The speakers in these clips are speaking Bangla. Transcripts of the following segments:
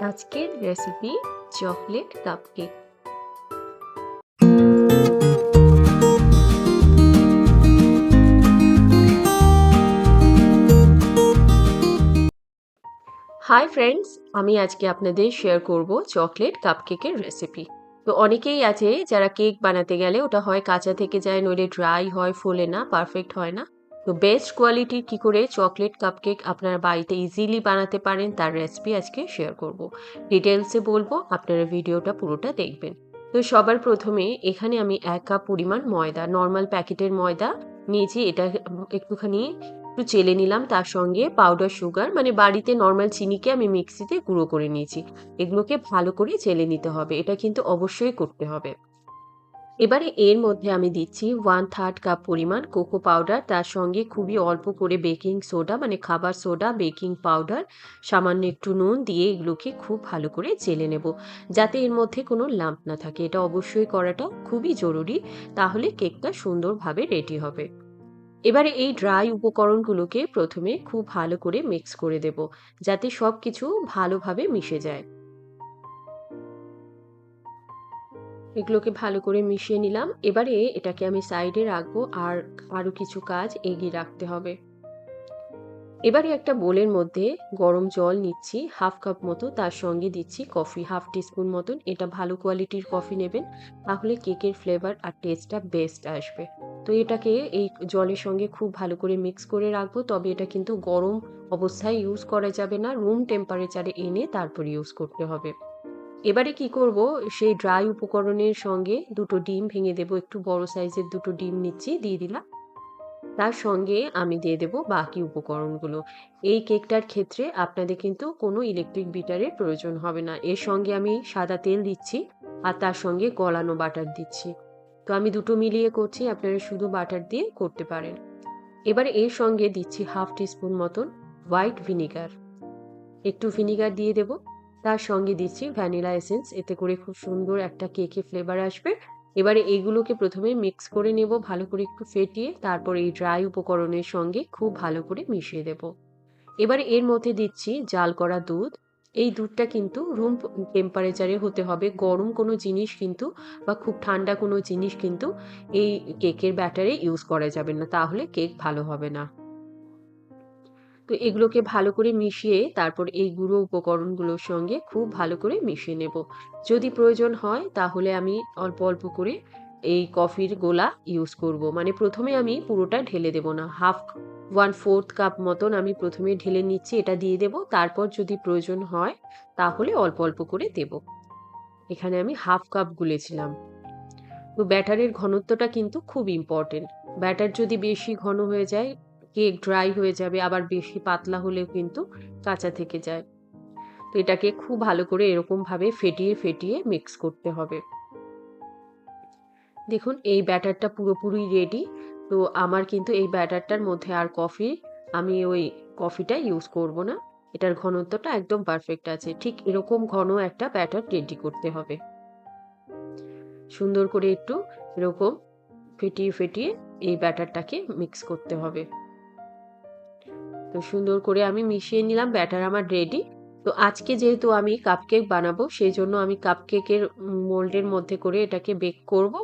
আজকের recipe chocolate cupcake hi friends আমি আজকে আপনাদের শেয়ার করব চকলেট কাপকেকের রেসিপি তো অনেকেই আছে যারা কেক বানাতে গেলে ওটা হয় কাঁচা থেকে যায় নইলে ড্রাই হয়, ফোলে না পারফেক্ট হয় না। তো বেস্ট কোয়ালিটির কি করে চকলেট কাপকেক আপনার বাড়িতে ইজিলি বানাতে পারেন, তার রেসিপি আজকে শেয়ার করব। ডিটেলসে বলব, আপনারা ভিডিওটা পুরোটা দেখবেন। তো সবার প্রথমে এখানে আমি এক কাপ পরিমাণ ময়দা নর্মাল প্যাকেটের ময়দা নিয়েছি, এটা একটুখানি একটু চেলে নিলাম, তার সঙ্গে পাউডার সুগার মানে বাড়িতে নর্মাল চিনিকে আমি মিক্সিতে গুঁড়ো করে নিয়েছি। এগুলোকে ভালো করে চেলে নিতে হবে, এটা কিন্তু অবশ্যই করতে হবে। এবারে এর মধ্যে আমি দিচ্ছি ওয়ান থার্ড কাপ পরিমাণ কোকো পাউডার তার সঙ্গে খুবই অল্প করে বেকিং সোডা মানে খাবার সোডা বেকিং পাউডার সামান্য একটু নুন দিয়ে এগুলোকে খুব ভালো করে চেলে নেব, যাতে এর মধ্যে কোনো লাম্প না থাকে। এটা অবশ্যই করাটা খুবই জরুরি, তাহলে কেকটা সুন্দরভাবে রেডি হবে। এবারে এই ড্রাই উপকরণগুলোকে প্রথমে খুব ভালো করে মিক্স করে দেব, যাতে সব কিছু ভালোভাবে মিশে যায়। এগুলোকে ভালো করে মিশিয়ে নিলাম। এবারে এটাকে আমি সাইডে রাখব আর আরও কিছু কাজ এগিয়ে রাখতে হবে। এবারে একটা বোলের মধ্যে গরম জল নিচ্ছি, হাফ কাপ মতো তার সঙ্গে দিচ্ছি কফি, হাফ টিস্পুন মতন। এটা ভালো কোয়ালিটির কফি নেবেন, তাহলে কেকের ফ্লেভার আর টেস্টটা বেস্ট আসবে। তো এটাকে এই জলের সঙ্গে খুব ভালো করে মিক্স করে রাখব, তবে এটা কিন্তু গরম অবস্থায় ইউজ করা যাবে না। রুম টেম্পারেচারে এনে তারপর ইউজ করতে হবে। এবারে কি করব? সেই ড্রাই উপকরণের সঙ্গে দুটো ডিম ভেঙে দেব, একটু বড় সাইজের দুটো ডিম নিচ্ছি, দিয়ে দিলাম। তার সঙ্গে আমি দিয়ে দেব বাকি উপকরণগুলো। এই কেকটার ক্ষেত্রে আপনাদের কিন্তু কোনো ইলেকট্রিক বিটারের প্রয়োজন হবে না। এর সঙ্গে আমি সাদা তেল দিচ্ছি আর তার সঙ্গে গলানো বাটার দিচ্ছি। তো আমি দুটো মিলিয়ে করছি, আপনারা শুধু বাটার দিয়ে করতে পারেন। এবারে এর সঙ্গে দিচ্ছি হাফ টিস্পুন মতন হোয়াইট ভিনিগার একটু ভিনিগার দিয়ে দেব। তার সঙ্গে দিচ্ছি ভ্যানিলা এসেন্স। এতে করে খুব সুন্দর একটা কেকে ফ্লেভার আসবে। এবারে এগুলোকে প্রথমে মিক্স করে নেব, ভালো করে একটু ফেটিয়ে, তারপর এই ড্রাই উপকরণের সঙ্গে খুব ভালো করে মিশিয়ে দেব। এবারে এর মধ্যে দিচ্ছি জাল করা দুধ। এই দুধটা কিন্তু রুম টেম্পারেচারে হতে হবে। গরম কোনো জিনিস কিন্তু বা খুব ঠান্ডা কোনো জিনিস কিন্তু এই কেকের ব্যাটারে ইউজ করা যাবে না। তাহলে কেক ভালো হবে না। তো এগুলোকে ভালো করে মিশিয়ে তারপর এই গুঁড়ো উপকরণগুলোর সঙ্গে খুব ভালো করে মিশিয়ে নেব। যদি প্রয়োজন হয় তাহলে আমি অল্প অল্প করে এই কফির গোলা ইউজ করব। মানে প্রথমে আমি পুরোটা ঢেলে দেব না। হাফ ওয়ান ফোর্থ কাপ মতন আমি প্রথমে ঢেলে নিচ্ছি, এটা দিয়ে দেব। তারপর যদি প্রয়োজন হয় তাহলে অল্প অল্প করে দেব। এখানে আমি হাফ কাপ গুলেছিলাম। তো ব্যাটারের ঘনত্বটা কিন্তু খুব ইম্পর্টেন্ট ব্যাটার যদি বেশি ঘন হয়ে যায় কেক ড্রাই হয়ে যাবে, আবার বেশি পাতলা হলেও কিন্তু কাঁচা থেকে যায়। তো এটাকে খুব ভালো করে এরকমভাবে ফেটিয়ে ফেটিয়ে মিক্স করতে হবে। দেখুন, এই ব্যাটারটা পুরোপুরি রেডি তো আমার কিন্তু এই ব্যাটারটার মধ্যে আর কফি আমি ওই কফিটা ইউজ করব না। এটার ঘনত্বটা একদম পারফেক্ট আছে। ঠিক এরকম ঘন একটা ব্যাটার রেডি করতে হবে। সুন্দর করে একটু এরকম ফেটিয়ে ফেটিয়ে এই ব্যাটারটাকে মিক্স করতে হবে। তো সুন্দর করে আমি মিশিয়ে নিলাম ব্যাটার আমার রেডি তো আজকে যেহেতু আমি কাপকেক বানাবো, সেই জন্য আমি কাপকেকের মোল্ডের মধ্যে করে এটাকে বেক করব।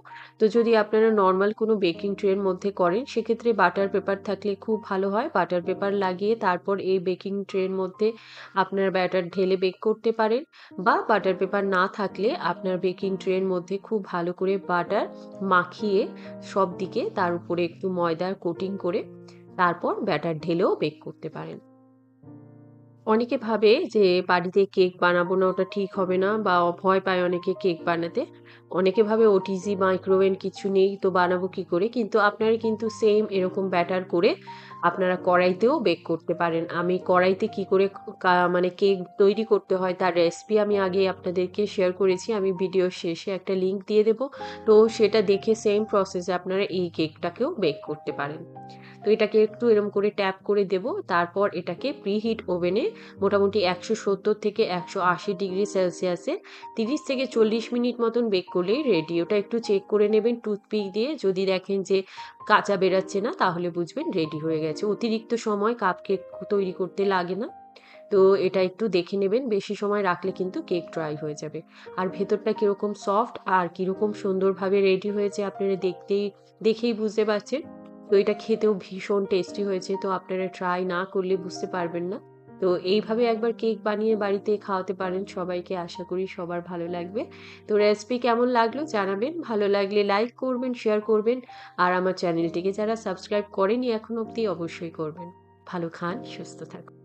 তো যদি আপনারা নর্মাল কোনো বেকিং ট্রের মধ্যে করেন, সেক্ষেত্রে বাটার পেপার থাকলে খুব ভালো হয়। বাটার পেপার লাগিয়ে তারপর এই বেকিং ট্রের মধ্যে আপনার ব্যাটার ঢেলে বেক করতে পারেন। বা বাটার পেপার না থাকলে আপনার বেকিং ট্রের মধ্যে খুব ভালো করে বাটার মাখিয়ে সব দিকে তার উপরে একটু ময়দার কোটিং করে তারপর ব্যাটার ঢেলেও বেক করতে পারেন। অনেকে ভাবে যে বাড়িতে কেক বানাবো না, ওটা ঠিক হবে না বা ভয় পায় অনেকে কেক বানাতে। অনেকে ভাবে ওটিজি মাইক্রোওয়েভ কিছু নেই, তো বানাবো কি করে? কিন্তু আপনারা কিন্তু সেম এরকম ব্যাটার করে আপনারা কড়াইতেও বেক করতে পারেন। আমি কড়াইতে কি করে মানে কেক তৈরি করতে হয় তার রেসিপি আমি আগে আপনাদেরকে শেয়ার করেছি। আমি ভিডিও শেষে একটা লিঙ্ক দিয়ে দেবো। তো সেটা দেখে সেম প্রসেসে আপনারা এই কেকটাকেও বেক করতে পারেন। তো এটাকে একটু এরম করে ট্যাপ করে দেব। তারপর এটাকে প্রিহিট ওভেনে মোটামুটি একশো সত্তর থেকে একশো আশি ডিগ্রি সেলসিয়াসে তিরিশ থেকে চল্লিশ মিনিট মতন বেক করলেই রেডি ওটা একটু চেক করে নেবেন টুথপিক দিয়ে। যদি দেখেন যে কাঁচা বেরাচ্ছে না, তাহলে বুঝবেন রেডি হয়ে গেছে। অতিরিক্ত সময় কাপ কেক তৈরি করতে লাগে না। তো এটা একটু দেখে নেবেন। বেশি সময় রাখলে কিন্তু কেক ড্রাই হয়ে যাবে। আর ভেতরটা কীরকম সফট আর কীরকম সুন্দরভাবে রেডি হয়েছে আপনারা দেখতেই, দেখেই বুঝতে পারছেন। তো এটা খেতেও ভীষণ টেস্টি হয়েছে, তো আপনারা ট্রাই না করলে বুঝতে পারবেন না। তো এইভাবে একবার কেক বানিয়ে বাড়িতে খাওয়াতে পারেন সবাইকে, আশা করি সবার ভালো লাগবে। তো রেসিপি কেমন লাগল জানাবেন, ভালো লাগলে লাইক করবেন শেয়ার করবেন, আর আমার চ্যানেলটিকে যারা সাবস্ক্রাইব করেনি এখন অবধি অবশ্যই করবেন। ভালো খান, সুস্থ থাকুন।